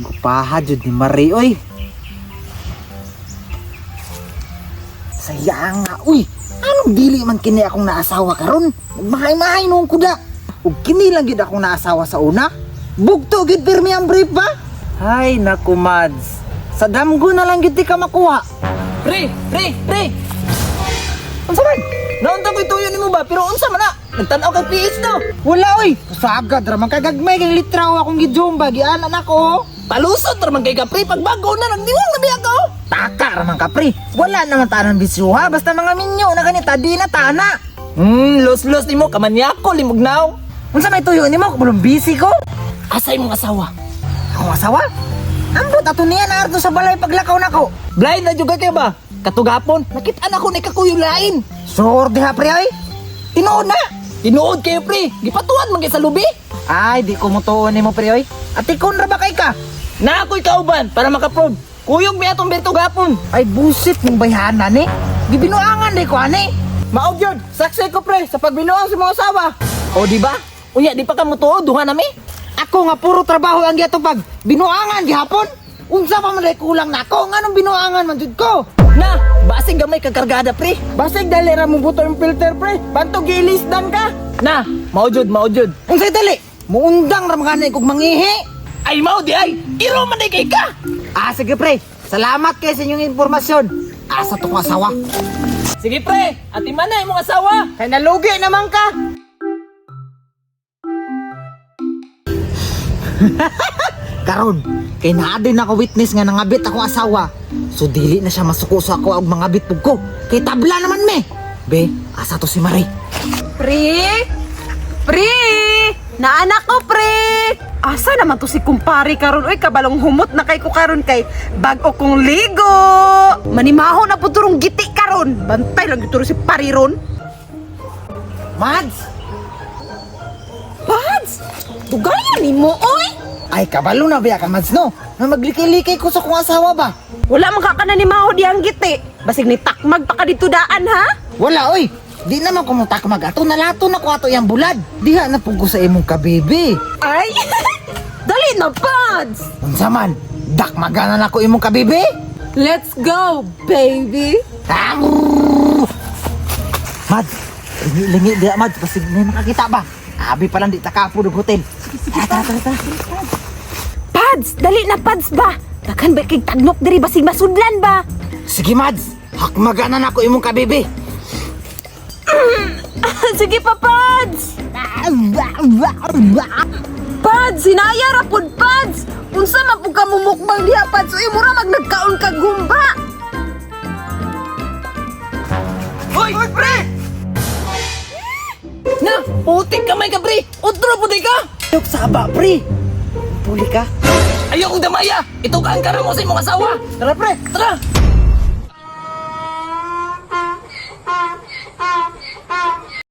Gupaha jud ni Marie oy. Sayang nga uy. Anong dili man kini akong naasawa karon? Magmahay-mahay nung kuda. Ug kini lang gid akong naasawa sa una. Bugto gid pirmi ang brief ba? Hay naku mads. Sa damgo na lang gid ka makuha. Pre, pre, pre. Unsa man? Naunta ko'y tuyo nimo ba? Pero unsa man na? Nagtanaw kag PH no. Wala oy. Sagad ra man kagagmay kay litraw akong gijumba gianan ako. Palusot ra man kay ka pre pagbago na nagdiwang na biya ka. oh. Taka raman ka pre. Wala naman tanang bisyuha basta mga minyo na ganita di na tana. Hmm, los-los nimo kamanyako limugnaw. Unsa may tuyo nimo kung busy ko? Asay mong asawa. Akong asawa? Ambot ato niya na arto sa balay paglakaw nako. Blind na juga kayo ba? Katugapon, nakita na ko ni kakuyo lain. Sure diha pre ay. Tinuod na. Tinuod kayo pre, gipatuan man kay sa lubi. Ay di ko mutuon nimo pre oy. Atikon ra ba kay ka? Na ako'y kauban para makaprove. Kuyog mi atong berto gapon. Ay busit mong bayhana ni. Gibinuangan di ko ani. Maog yun, saksi ko pre sa pagbinuang sa mga asawa. O di ba? Unya di pa ka mutuod duha nami. Ako nga puro trabaho ang giyatong pag binuangan gihapon. Unsa pa man day kulang nako nganong binuangan man jud ko? Na, basig gamay kakargada pre. Basig dali ra mo buto yung filter pre. Bantog gilisdan ka. Na, maujud, maujud. Unsay dali? Muundang ra kog mangihi. Ay mao di ay, iro man kay ka. Ah sige pre. Salamat kay sa inyong impormasyon. Asa to ko asawa? Sige pre, ati man na imong asawa. Kay nalugi naman ka. Karon, kay naa din ako witness nga nangabit ako asawa. So dili na siya masuko sa ako og mga bitpog ko. Kay tabla naman me. Be, asa to si Marie? Pre! Pre! Naanak ko, pre! Asa naman to si kumpare karon oy kabalong humot na kay ko karon kay bag-o kong ligo. Manimaho na po turong giti karon. Bantay lang gituro si pariron. Mads! Pads! Tugaya ni mo oy. Ay, kabalo na biya ka, Mads, no? Na maglikay-likay ko sa kong asawa ba? Wala man ka kana ni maho di ang giti. Basig ni takmag pa ka dito daan ha. Wala, oy! Di naman kumutak mag ato, nalato na ko ato yung bulad. Diha na pugo sa imong kabibi. Ay! Dali na, Pads! Unsa man, dakmaganan ako imong kabibi? Let's go, baby! Ah, Mads, lingi-lingi diha, Mads. Kasi may makakita ba? Abi pa lang di takapo ng hotel. Tara, tara, tara. Pads! Dali na, Pads ba? Dakan ba kay tagnok diri basig masudlan ba? Sige, Mads. Hakmaganan ako imong kabibi. Sige pa, Pads! Pads, sinaya ra pud Pads. Unsa man pud ka mumukbang diha Pads, uy mura mag nagkaon ka gumba. Hoy, pre! Na, putik kamay ka pre. Utro puti ka. Yok saba, pre. Puli ka. Ayaw kong damaya. Ito ka ang kara mo sa imong asawa. Tara, pre. Tara.